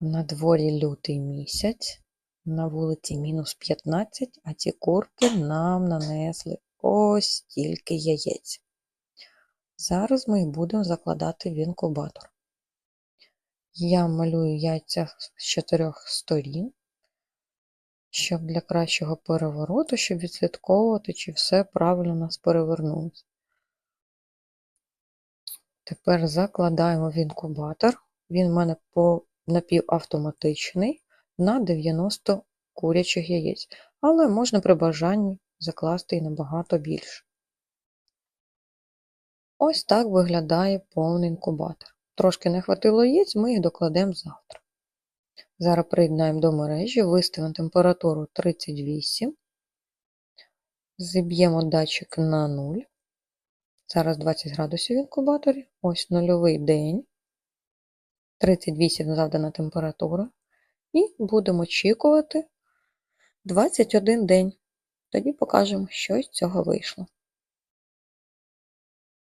На дворі лютий місяць, на вулиці мінус 15, а ці курки нам нанесли ось стільки яєць. Зараз ми будемо закладати в інкубатор. Я малюю яйця з чотирьох сторін, щоб для кращого перевороту, щоб відслідковувати, чи все правильно у нас перевернулося. Тепер закладаємо в інкубатор. Він в мене по напівавтоматичний на 90 курячих яєць, але можна при бажанні закласти і набагато більше. Ось так виглядає повний інкубатор. Трошки не хватило яєць, ми їх докладемо завтра. Зараз приєднаємо до мережі, виставимо температуру 38, зіб'ємо датчик на 0. Зараз 20 градусів в інкубаторі, ось нульовий день, 38 завдана температура. І будемо очікувати 21 день. Тоді покажемо, що з цього вийшло.